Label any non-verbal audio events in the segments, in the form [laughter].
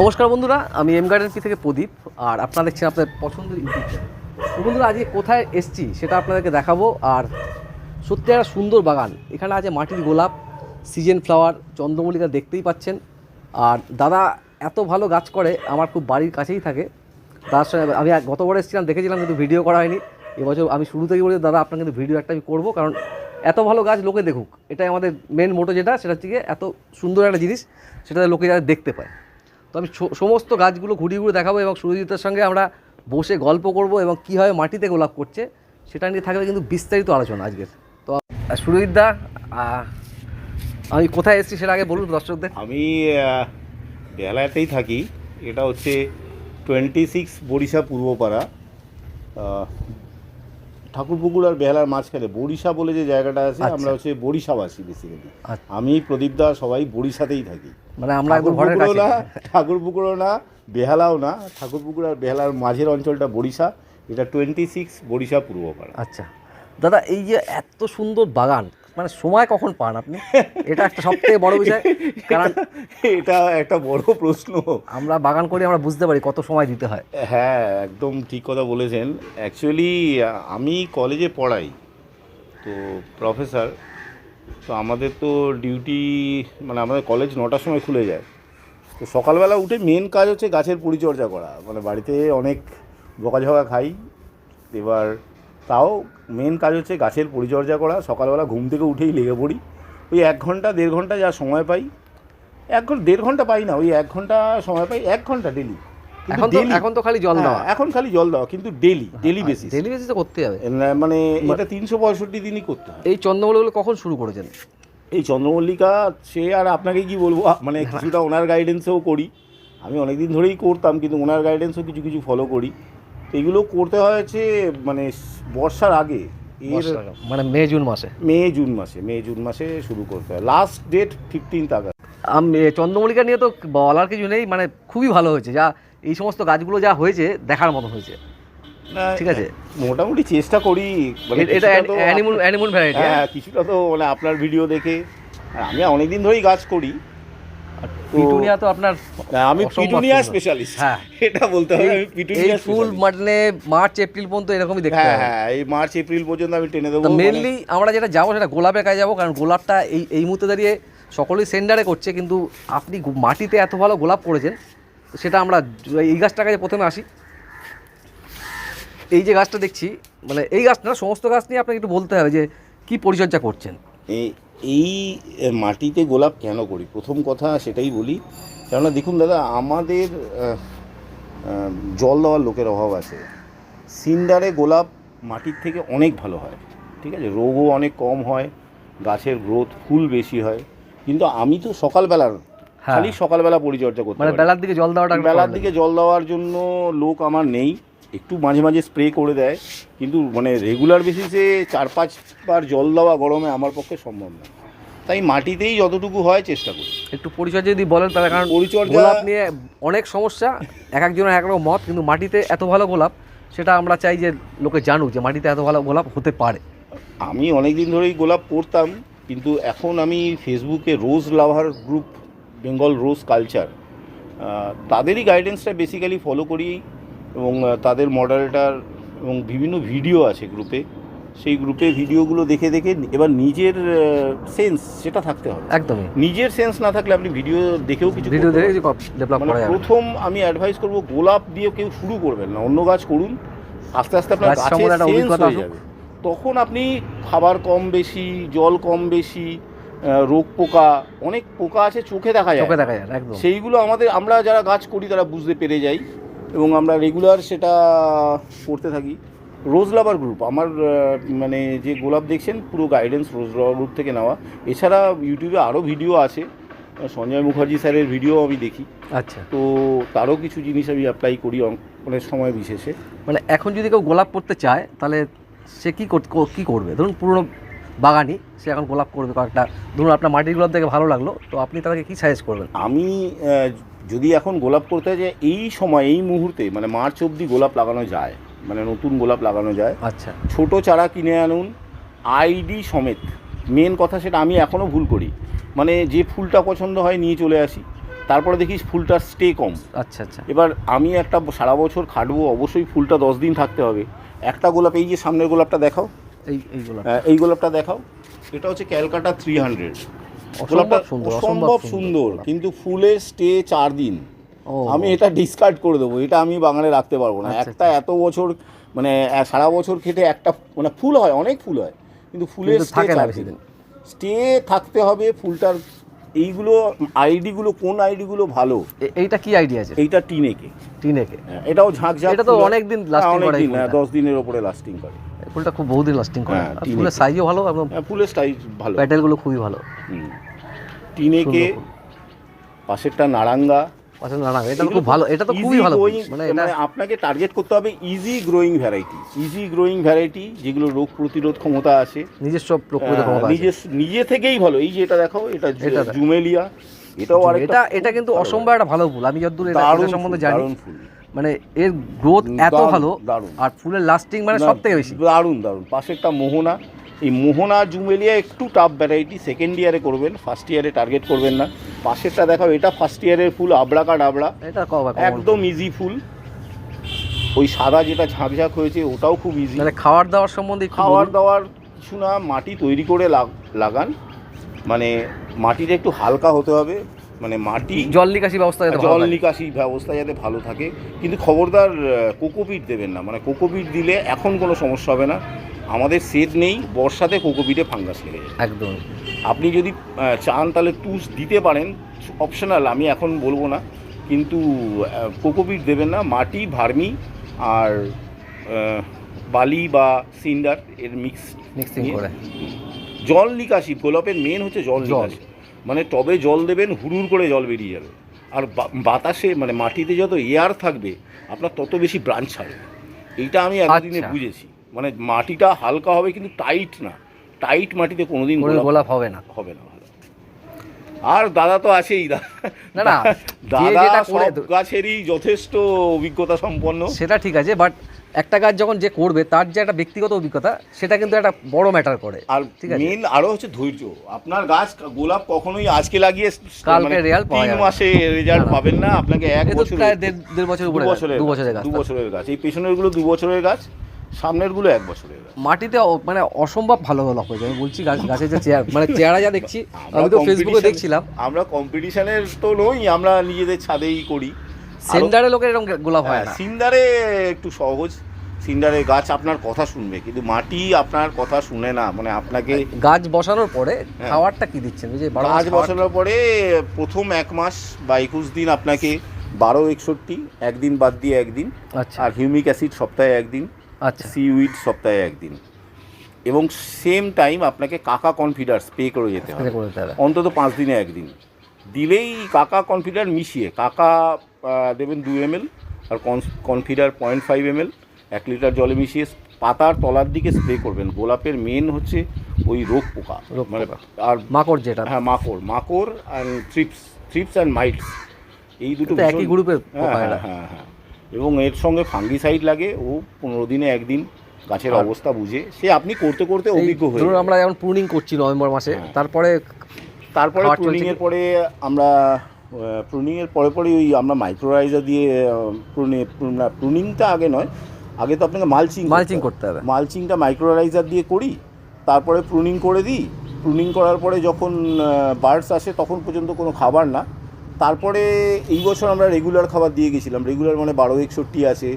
নমস্কার বন্ধুরা, আমি এম গার্ডেন পি থেকে প্রদীপ, আর আপনারা দেখছেন আপনাদের পছন্দের ইউটিউব চ্যানেল বন্ধুরা, আজকে কোথায় এসছি সেটা আপনাদেরকে দেখাবো, আর সত্যি একটা সুন্দর বাগান। এখানে আছে মাটির গোলাপ সিজন ফ্লাওয়ার চন্দ্রমল্লিকা দেখতেই পাচ্ছেন। আর দাদা এত ভালো গাছ করে, আমার খুব বাড়ির কাছেই থাকে। তার সঙ্গে আমি গতবার এসেছিলাম, দেখেছিলাম কিন্তু ভিডিও করা হয়নি। এবছর আমি শুরু থেকে বলি দাদা আপনার কিন্তু ভিডিও একটা আমি করব। কারণ এত ভালো গাছ লোকে দেখুক, এটাই আমাদের মেন মোটো যেটা, সেটা হচ্ছে এত সুন্দর একটা জিনিস সেটা লোকে যারা দেখতে পায়। তো আমি সমস্ত গাছগুলো ঘুরিয়ে ঘুরে দেখাবো এবং সুরজিতের সঙ্গে আমরা বসে গল্প করব এবং কীভাবে মাটিতে গোলাপ করছে সেটা নিয়ে থাকবে কিন্তু বিস্তারিত আলোচনা আজকের। তো সুরজিৎ দা আমি কোথায় এসেছি সেটা আগে বলুন দর্শকদের। আমি আহ, বেহালাতেই থাকি। এটা হচ্ছে টোয়েন্টি সিক্স বরিশা পূর্বপাড়া। ঠাকুরপুকুর আর বেহালার মাঝখানে বরিশা বলে যে জায়গাটা আছে আচ্ছা। আমরা হচ্ছে বরিশাবাসী বেসিক্যালি আচ্ছা। আমি প্রদীপ দা সবাই বরিশাতেই থাকি। মানে আমরা ঠাকুরপুকুরও না ঠাকুরপুকুরও না বেহালাও না ঠাকুরপুকুর আর বেহালার মাঝের অঞ্চলটা বরিশা এটা টোয়েন্টি সিক্স বরিশা পূর্বপাড়া আচ্ছা। দাদা এই যে এত সুন্দর বাগান মানে সময় কখন পান আপনি? এটা একটা সব থেকে বড় বিষয়। [laughs] কারণ এটা একটা বড় প্রশ্ন। আমরা বাগান করি আমরা বুঝতে পারি কত সময় দিতে হয়। হ্যাঁ একদম ঠিক কথা বলেছেন। অ্যাকচুয়ালি আমি কলেজে পড়াই তো প্রফেসর তো আমাদের তো ডিউটি মানে আমাদের কলেজ নটার সময় খুলে যায়। তো সকালবেলা উঠে মেন কাজ হচ্ছে গাছের পরিচর্যা করা। মানে বাড়িতে অনেক বকাঝকা খাই এবার তাও মেন কাজ হচ্ছে গাছের পরিচর্যা করা। সকালবেলা ঘুম থেকে উঠেই লেগে পড়ি। ওই এক ঘণ্টা দেড় ঘণ্টা যা সময় পাই। এক ঘণ্টা দেড় ঘণ্টা পাই না ওই এক ঘণ্টা সময় পাই এক ঘণ্টা ডেলি এখন তো এখন তো খালি জল দেওয়া। হ্যাঁ, এখন খালি জল দেওয়া কিন্তু ডেলি ডেলি বেসিস ডেলি বেসিসে করতে হবে। মানে এটা তিনশো পঁয়ষট্টি দিনই করতে হয়। এই চন্দ্রমল্লিগুলো কখন শুরু করেছেন? এই চন্দ্রমল্লিকা সে আর আপনাকে কি বলব? মানে কিছুটা ওনার গাইডেন্সেও করি। আমি অনেক দিন ধরেই করতাম কিন্তু ওনার গাইডেন্সও কিছু কিছু ফলো করি। এগুলো করতে হয়েছে মানে বর্ষার আগে। এর মানে মে জুন মাসে। মে জুন মাসে মে জুন মাসে শুরু করতে হয়। লাস্ট ডেট ফিফটিন্থ আগস্ট আমি চন্দ্রমল্লিকা নিয়ে তো বলার কিছু নেই মানে খুবই ভালো হয়েছে। যা এই সমস্ত গাছগুলো যা হয়েছে দেখার মতো হয়েছে। ঠিক আছে। মোটামুটি চেষ্টা করি। মানে এটা কিছুটা তো অ্যানিমল অ্যানিমল ভ্যারাইটি হ্যাঁ? কিছুটা তো মানে আপনার ভিডিও দেখে। আমি অনেকদিন ধরেই গাছ করি। পিটুনিয়া তো আপনার আমি পিটুনিয়া স্পেশালিস্ট হ্যাঁ। এটা বলতে হবে আমি এই ফুল মানে মার্চ এপ্রিল পর্যন্ত এরকমই দেখতে হ্যাঁ হ্যাঁ এই মার্চ এপ্রিল পর্যন্ত আমি টেনে দেবো। মানে- মেনলি আমরা যেটা যাব সেটা গোলাপের কাছে যাব কারণ গোলাপটা এই এই মুহূর্তে দাঁড়িয়ে সকলেই সেন্ডারে করছে কিন্তু আপনি মাটিতে এত ভালো গোলাপ করেছেন সেটা আমরা এই গাছটার কাছে প্রথমে আসি। এই যে গাছটা দেখছি মানে এই গাছটা সমস্ত গাছ নিয়ে আপনাকে একটু বলতে হবে যে কি পরিচর্যা করছেন? এই এই মাটিতে গোলাপ কেন করি? প্রথম কথা সেটাই বলি। কেননা দেখুন দাদা আমাদের জল দেওয়ার লোকের অভাব আছে। সিন্ডারে গোলাপ মাটির থেকে অনেক ভালো হয় ঠিক আছে? রোগও অনেক কম হয় গাছের গ্রোথ ফুল বেশি হয়। কিন্তু আমি তো সকালবেলার হ্যাঁ। খালি সকালবেলা পরিচর্যা করতে মানে বেলার দিকে জল দেওয়াটা বেলার দিকে জল দেওয়ার জন্য লোক আমার নেই। একটু মাঝে মাঝে স্প্রে করে দেয় কিন্তু মানে রেগুলার বেসিসে চার পাঁচবার জল দেওয়া গরমে আমার পক্ষে সম্ভব না। তাই মাটিতেই যতটুকু হয় চেষ্টা করি। একটু পরিচর্যা যদি বলেন তাহলে কারণ পরিচর্যা- গোলাপ নিয়ে অনেক সমস্যা এক একজনের এক রকম মত কিন্তু মাটিতে এত ভালো গোলাপ সেটা আমরা চাই যে লোকে জানুক যে মাটিতে এত ভালো গোলাপ হতে পারে। আমি অনেক দিন ধরেই গোলাপ করতাম কিন্তু এখন আমি ফেসবুকে rose lover group Bengal rose culture তাদেরই গাইডেন্সটা বেসিক্যালি ফলো করি। এবং তাদের মডারেটার এবং বিভিন্ন ভিডিও আছে গ্রুপে সেই গ্রুপে ভিডিওগুলো দেখে দেখে এবার নিজের সেন্স সেটা থাকতে হবে। একদমই। নিজের সেন্স না থাকলে আপনি ভিডিও দেখেও কিছু ভিডিও দেখে ডেভেলপ মানে করা যাবে প্রথম আমি অ্যাডভাইস করব গোলাপ দিয়ে কেউ শুরু করবেন না। অন্য গাছ করুন। আস্তে আস্তে আপনার গাছের সেন্স হয়ে যাবে। তখন আপনি খাবার কম বেশি জল কম বেশি রোগ পোকা অনেক পোকা আছে চোখে দেখা যায়। চোখে দেখা যায় সেইগুলো আমাদের আমরা যারা গাছ করি তারা বুঝতে পেরে যাই। এবং আমরা রেগুলার সেটা করতে থাকি। রোজ লাভার গ্রুপ আমার মানে যে গোলাপ দেখছেন পুরো গাইডেন্স রোজ লাভার গ্রুপ থেকে নেওয়া। এছাড়া ইউটিউবে আরও ভিডিও আছে। সঞ্জয় মুখার্জি স্যারের ভিডিও আমি দেখি। আচ্ছা। তো তারও কিছু জিনিস আমি অ্যাপ্লাই করি অন- অনেক সময় বিশেষে। মানে এখন যদি কেউ গোলাপ করতে চায় তাহলে সে কী কী করবে? ধরুন পুরনো বাগানি সে এখন গোলাপ করবে কয়েকটা। ধরুন আপনার মাটির গোলাপ দেখে ভালো লাগল তো আপনি তাদেরকে কী সাজেস্ট করবেন? আমি যদি এখন গোলাপ করতে যে এই সময় এই মুহূর্তে মানে মার্চ অবধি গোলাপ লাগানো যায় মানে নতুন গোলাপ লাগানো যায় আচ্ছা। ছোট চারা কিনে আনুন আইডি সমেত। মেন কথা সেটা আমি এখনও ভুল করি। মানে যে ফুলটা পছন্দ হয় নিয়ে চলে আসি। তারপরে দেখিস ফুলটার স্টে কম। আচ্ছা আচ্ছা। এবার আমি একটা সারা বছর খাটবো অবশ্যই ফুলটা দশ দিন থাকতে হবে। একটা গোলাপ এই যে সামনের গোলাপটা দেখাও। এই আহ, এই গোলাপটা দেখাও। এটা হচ্ছে ক্যালকাটা থ্রি হান্ড্রেড অসম্ভব গোলাপটা সুন্দর, অসম্ভব সুন্দর সুন্দর কিন্তু ফুলের স্টে চার দিন। আমি এটা ডিসকার্ড করে দেবো এটা আমি বাগানে রাখতে পারব না। আচ্ছা, একটা এত বছর মানে সারা বছর খেটে একটা মানে ফুল হয় অনেক ফুল হয় কিন্তু ফুলের স্টে চার দিন। দিন। স্টে থাকতে হবে ফুলটার এইগুলো আইডিগুলো কোন আইডিগুলো ভালো? এইটা কি আইডিয়া আছে? এইটা টিনেকে। টিনেকে। হ্যাঁ, এটাও ঝাঁক ঝাঁক এটা তো হয়। অনেক দিন হ্যাঁ, করে এই দিন হ্যাঁ, ফুলটা। দশ দিনের ওপরে লাস্টিং করে। ফুলটা খুব বহুদিন লাস্টিং করে। হ্যাঁ, ফুলের সাইজও ভালো এবং হ্যাঁ, ফুলের স্টাইল ভালো। প্যাটেলগুলো খুবই ভালো। টিনেকে। পাশেরটা নারাঙ্গা। আচ্ছা না না এটা খুব ভালো এটা তো খুবই ভালো মানে এটা মানে আপনাকে টার্গেট করতে হবে easy growing variety easy growing variety যেগুলো রোগ প্রতিরোধ ক্ষমতা আছে। নিজস্ব প্রকৃত আহ, ক্ষমতা আছে। নিজে নিজে থেকেই ভালো। এই যে এটা দেখো এটা জুমেলিয়া এটাও আর এটা এটা কিন্তু অসম্ভব একটা ভালো ফুল। আমি যতদূর এটা সম্বন্ধে জানি ফুল। মানে এর গ্রোথ এত ভালো দারুণ। আর ফুলের লাস্টিং মানে সব থেকে বেশি। দারুণ দারুণ। পাশে একটা মোহনা। এই মোহনা জুমেলিয়া একটু টাফ ভ্যারাইটি সেকেন্ড ইয়ারে করবেন ফার্স্ট ইয়ারে টার্গেট করবেন না। পাশেরটা দেখাও এটা ফার্স্ট ইয়ারের ফুল আবড়া কাট আবড়া এটা একদম ইজি ফুল। ওই সাদা যেটা ঝাঁকঝাঁক হয়েছে ওটাও খুব ইজি মানে খাওয়ার দাওয়ার সম্বন্ধে খাওয়ার দাওয়ার কিছু না মাটি তৈরি করে লাগ- লাগান। মানে মাটিটা একটু হালকা হতে হবে। মানে মাটি জল নিকাশি ব্যবস্থা যাতে জল নিকাশি ব্যবস্থা যাতে ভালো থাকে। কিন্তু খবরদার কোকোপিট দেবেন না। মানে কোকোপিট দিলে এখন কোনো সমস্যা হবে না। আমাদের সেট নেই বর্ষাতে কোকোপিটে ফাঙ্গাস লেগে যায় একদম। আপনি যদি চান তাহলে টুস দিতে পারেন। অপশনাল আমি এখন বলব না। কিন্তু কোকোপিট দেবেন না। মাটি ভার্মি আর বালি বা সিন্ডার এর মিক্স মিক্সিং করে। জল নিকাশি। গোলাপের মেন হচ্ছে জল জল। নিকাশি। মানে টবে জল দেবেন হুড়ুর করে জল বেরিয়ে যাবে। আর বাতাসে মানে মাটিতে যত এয়ার থাকবে আপনার তত বেশি ব্রাঞ্চ ছাড়বে। এইটা আমি একদিনে আচ্ছা। বুঝেছি। মানে মাটিটা হালকা হবে কিন্তু টাইট না। টাইট মাটিতে কোনোদিন কোনো গোলাপ হবে না। হবে না। আর দাদা তো আছেই। না, না, দাদা সব গাছেরই যথেষ্ট অভিজ্ঞতা সম্পন্ন। সেটা ঠিক আছে বাট একটা গাছ যখন যে করবে তার যে একটা ব্যক্তিগত অভিজ্ঞতা সেটা কিন্তু একটা বড় ম্যাটার করে। আর ঠিক আছে। মেন আরও হচ্ছে ধৈর্য। আপনার গাছ গোলাপ কখনোই আজকে লাগিয়ে কালকে result পাওয়া তিন যাবে মাসে রেজাল্ট। পাবেন না আপনাকে এক বছর প্রায় দেড় বছরের উপরে বছরের দু গাছ, বছরের গাছ দু বছরের গাছ। এই পেছনেরগুলো দু বছরের গাছ সামনেরগুলো এক বছরের গাছ। মাটিতে মানে অসম্ভব ভালো গোলাপ হয়েছে। আমি বলছি গাছ গাছের যে চেয়ার মানে চেহারা যা দেখছি আমি তো ফেসবুকে দেখছিলাম। আমরা কম্পিটিশনের তো নই আমরা নিজেদের ছাদেই করি। সেন্টারে লোকের এরকম গোলাপ হয় হ্যাঁ, না। সিন্ডারে একটু সহজ। সিন্ডারে গাছ আপনার কথা শুনবে কিন্তু মাটি আপনার কথা শুনে না মানে আপনাকে গাছ বসানোর পরে খাওয়ারটা খাবারটা কি দিচ্ছেন? যে গাছ বসানোর পরে প্রথম এক মাস বা একুশ দিন আপনাকে বারো একষট্টি একদিন বাদ দিয়ে একদিন আচ্ছা। আর হিউমিক অ্যাসিড সপ্তাহে একদিন আচ্ছা। সিউইড সপ্তাহে একদিন। এবং সেম টাইম আপনাকে কাকা কনফিডার স্প্রে করে যেতে হবে। অন্তত পাঁচ দিনে একদিন। দিলেই কাকা কনফিডার মিশিয়ে কাকা দেবেন দু M R Confidor point five M এক লিটার জলে মিশিয়ে পাতার তলার দিকে স্প্রে করবেন। গোলাপের মেন হচ্ছে ওই রোগ পোকা। মানে আর মাকড় যেটা। হ্যাঁ মাকড়। মাকড় and thrips thrips and mites এই দুটো একই গ্রুপের হ্যাঁ হ্যাঁ হ্যাঁ হ্যাঁ। এবং এর সঙ্গে ফাঙ্গিসাইড লাগে। ও পনেরো দিনে একদিন গাছের অবস্থা বুঝে। সে আপনি করতে করতে অভিজ্ঞ হয়ে ধরুন আমরা যেমন প্রুনিং করছি নভেম্বর মাসে। হ্যাঁ। তারপরে তারপরে খাওয়ার চলছে প্রুনিং এর কি? পরে আমরা প্রুনিং এর পরে পরে ওই আমরা মাইক্রোরাইজার দিয়ে প্রুনিংটা আগে নয়। আগে তো আপনাকে মালচিং মালচিং করতে হবে। মালচিংটা মাইক্রোরাইজার দিয়ে করি তারপরে প্রুনিং করে দিই। প্রুনিং করার পরে যখন বার্ডস আসে তখন পর্যন্ত কোনো খাবার না। তারপরে এই বছর আমরা রেগুলার খাবার দিয়ে গেছিলাম। রেগুলার মানে বারো একষট্টি আছে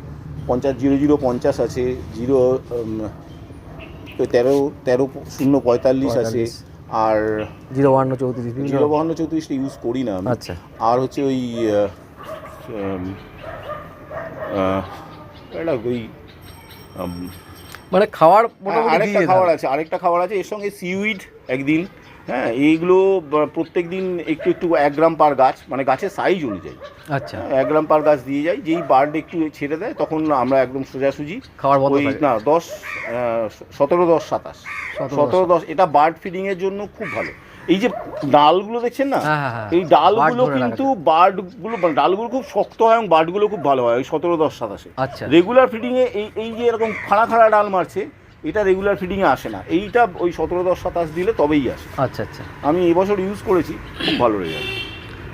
পঞ্চাশ জিরো জিরো পঞ্চাশ আছে জিরো তেরো তেরো শূন্য পঁয়তাল্লিশ আছে। আর জিরো ওয়ান্ন চৌত্রিশ জিরো বাহান্ন চৌত্রিশটা ইউজ করি না আচ্ছা। আর হচ্ছে ওই এটা ওই মানে খাওয়ার হ্যাঁ, আরেকটা খাবার আছে আরেকটা খাবার আছে এর সঙ্গে সিউইড একদিন হ্যাঁ এইগুলো প্রত্যেক দিন একটু একটু এক গ্রাম পার গাছ মানে গাছের সাইজ অনুযায়ী। আচ্ছা। এক গ্রাম পার গাছ দিয়ে যাই যেই বার্ড একটু ছেড়ে দেয় তখন আমরা একদম সোজাসুজি বন্ধ ওই না দশ সতেরো দশ সাতাশ। সতেরো দশ। এটা বার্ড ফিডিং এর জন্য খুব ভালো। এই যে ডালগুলো দেখছেন না? হ্যাঁ, হ্যাঁ, হ্যাঁ। এই ডালগুলো কিন্তু বার্ডগুলো ডালগুলো খুব শক্ত হয় এবং বার্ডগুলো খুব ভালো হয় ওই সতেরো দশ সাতাশে। আচ্ছা। রেগুলার ফিডিংয়ে এই এই যে এরকম খাড়া খাড়া ডাল মারছে এটা রেগুলার ফিডিংয়ে আসে না। এইটা ওই সতেরো দশ সাতাশ দিলে তবেই আসে। আচ্ছা আচ্ছা। আমি এবছর ইউজ করেছি খুব ভালো রেজাল্ট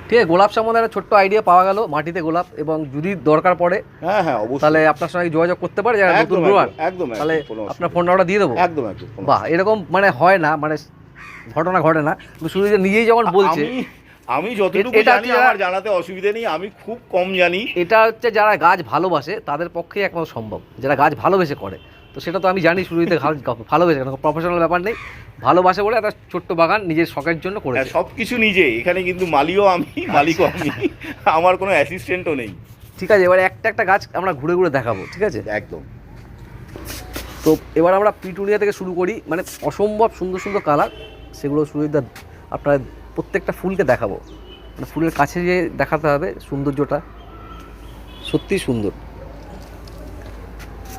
ঠিক আছে গোলাপ সম্বন্ধে একটা ছোট্ট আইডিয়া পাওয়া গেল মাটিতে গোলাপ এবং যদি দরকার পড়ে হ্যাঁ হ্যাঁ অবশ্যই। তাহলে আপনার সঙ্গে যোগাযোগ করতে পারে যারা নতুন একদম গ্রোয়ার একদম, একদম তাহলে আপনার ফোন নাম্বারটা দিয়ে দেবো। একদম একদম বাহ এরকম মানে হয় না মানে ঘটনা ঘটে না কিন্তু শুধু যে নিজেই যখন বলছে আমি যতটুকু জানি আমার জানাতে অসুবিধা নেই আমি খুব কম জানি। এটা হচ্ছে যারা গাছ ভালোবাসে তাদের পক্ষেই একমাত্র সম্ভব যারা গাছ ভালোবেসে করে। তো সেটা তো আমি জানি শুরুতে ভালোবেসে কেন প্রফেশনাল ব্যাপার নেই। ভালোবাসে বলে একটা ছোট্ট বাগান নিজের শখের জন্য করে সব কিছু নিজে এখানে কিন্তু মালিও আমি মালিকও আমি আমার কোনো অ্যাসিস্ট্যান্টও নেই। ঠিক আছে এবার একটা একটা গাছ আমরা ঘুরে ঘুরে দেখাবো ঠিক আছে? একদম। তো এবার আমরা পিটুনিয়া থেকে শুরু করি মানে অসম্ভব সুন্দর সুন্দর কালার সেগুলো সুবিধা আপনার প্রত্যেকটা ফুলকে দেখাবো। মানে ফুলের কাছে গিয়ে দেখাতে হবে সৌন্দর্যটা। সত্যিই সুন্দর।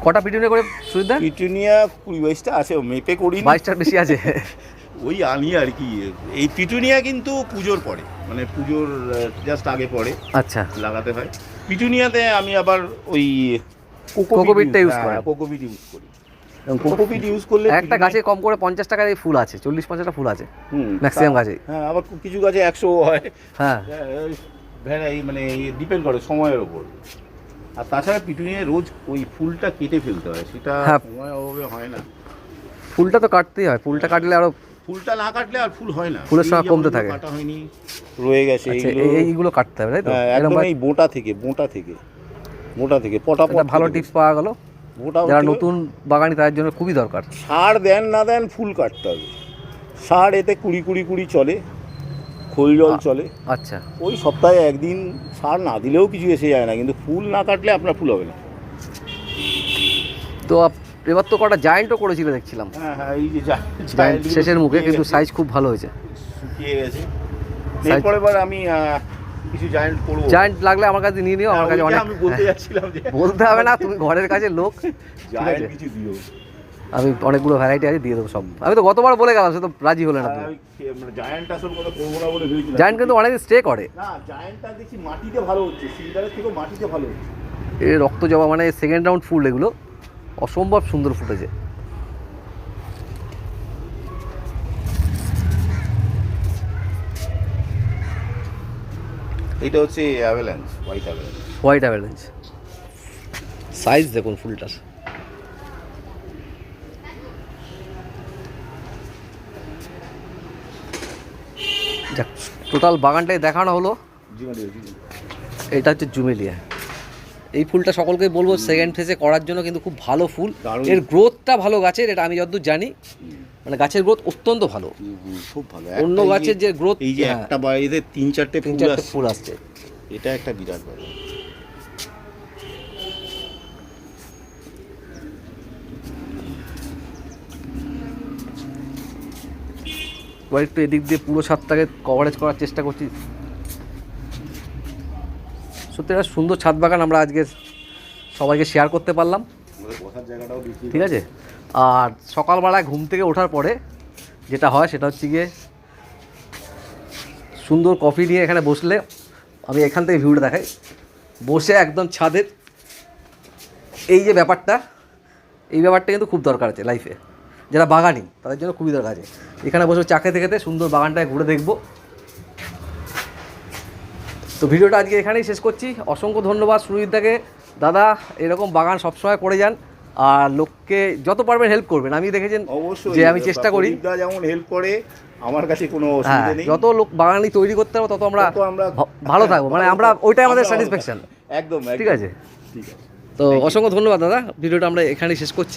কটা পিটুনিয়া করে সুবিধা পিটুনিয়া কুড়ি বাইশটা আছে মেপে করি বাইশটার বেশি আছে? [laughs] ওই আনি আর কি। এই পিটুনিয়া কিন্তু পুজোর পরে মানে পুজোর জাস্ট আগে পরে আচ্ছা। লাগাতে হয়। পিটুনিয়াতে আমি আবার ওই কোকোপিটটা ইউজ করি। কোকোপিট ইউজ করি। কোকোপিট ইউজ করলে একটা গাছে কম করে পঞ্চাশ টাকার এই ফুল আছে চল্লিশ পঞ্চাশটা ফুল আছে maximum তা- হ্যাঁ আবার কিছু গাছে একশো হয়। হ্যাঁ। ভ্যারাই মানে ডিপেন্ড করে সময়ের ওপর। আর তাছাড়া পিটুনিয়া রোজ ওই ফুলটা কেটে ফেলতে হয় সেটা হ্যাঁ। সময় অভাবে হয় না। ফুলটা তো কাটতেই হয় ফুলটা কাটলে আরও ফুলটা না কাটলে আর ফুল হয় না। ফুলের সংখ্যা কমতে থাকে। কাটা হয়নি রয়ে গেছে আচ্ছা এইগুলো- কাটতে হবে তাই তো? হ্যাঁ, একদম এই বোটা থেকে বোটা থেকে বোটা থেকে পটা ভালো টিপস পাওয়া গেল। যারা নতুন বাগানি তাদের জন্য খুবই দরকার। সার দেন না দেন ফুল কাটতে হবে। সার এতে কুড়ি কুড়ি কুড়ি চলে খোল জল চলে। আচ্ছা। ওই সপ্তাহে একদিন সার না দিলেও কিছু এসে যায় না কিন্তু ফুল না কাটলে আপনার ফুল হবে না। তো এবার তো কটা জায়েন্টও করেছিল দেখছিলাম। হ্যাঁ হ্যাঁ শেষের মুখে কিন্তু সাইজ খুব ভালো হয়েছে। শুকিয়ে গেছে। এরপরে আমি কিছু জায়েন্ট করব। জায়েন্ট লাগলে আমার কাছে নিয়ে নিও আমার হ্যাঁ, কাছে অনেক আমি বলতে। যাচ্ছিলাম যে বলতে হবে না তুমি ঘরের কাছে লোক। [laughs] জায়েন্ট কিছু দিও। আমি অনেকগুলো ভ্যারাইটি আছে দিয়ে দেবো সব। আমি তো গতবার বলে গেলাম সে তো রাজি হলে না। মানে জায়েন্ট আসল কথা করব না বলে ভেবেছিলাম। জায়েন্ট কিন্তু অনেক স্টে করে। না জায়েন্টটা দেখছি মাটিতে ভালো হচ্ছে থেকেও মাটিতে ভালো। হচ্ছে এই রক্ত জবা মানে সেকেন্ড রাউন্ড ফুল এগুলো। অসম্ভব সুন্দর ফুটেছে। এটা হচ্ছে avalanche white avalanche white average size দেখুন ফুলটার। যাক টোটাল বাগানটাই দেখানো হলো। এটা হচ্ছে জুমেলিয়া। এই ফুলটা সকলকে বলব সেকেন্ড ফেজে করার জন্য কিন্তু খুব ভালো ফুল। এর গ্রোথটা ভালো গাছের এটা আমি যতদূর জানি। মানে গাছের গ্রোথ অত্যন্ত ভালো। খুব ভালো। অন্য গাছের যে গ্রোথ এই যে একটা বাড়িতে তিন চারটে তিন ফুল চারটে আসছে। ফুল আসছে। এটা একটা বিরাট ব্যাপার। এবার একটু এদিক দিয়ে পুরো ছাদটাকে কভারেজ করার চেষ্টা করছি। সত্যি একটা সুন্দর ছাদ বাগান আমরা আজকে সবাইকে শেয়ার করতে পারলাম। ঠিক আছে? আর সকালবেলায় ঘুম থেকে ওঠার পরে যেটা হয় সেটা হচ্ছে গিয়ে সুন্দর কফি নিয়ে এখানে বসলে আমি এখান থেকে ভিউটা দেখাই। বসে একদম ছাদের এই যে ব্যাপারটা, এই ব্যাপারটা কিন্তু খুব দরকার আছে লাইফে যারা বাগানি, তাদের জন্য খুবই দরকার আছে। এখানে বসে চা খেতে খেতে সুন্দর বাগানটায় ঘুরে দেখব। তো ভিডিওটা আজকে এখানেই শেষ করছি। অসংখ্য ধন্যবাদ সুরজিৎদাকে দাদা, এরকম বাগান সবসময় করে যান। আর লোককে যত পারবেন হেল্প করবেন। আমি দেখেছেন যে আমি চেষ্টা করি। যেমন হেল্প করে আমার কাছে কোনো হ্যাঁ অসুবিধা নেই। যত লোক বাঙালি তৈরি করতে পারব তত আমরা তত আমরা ভালো থাকব। মানে আমরা ওইটাই আমাদের স্যাটিসফ্যাকশন একদম ঠিক আছে? ঠিক আছে। তো অসংখ্য ধন্যবাদ দাদা। ভিডিওটা আমরা এখানেই শেষ করছি।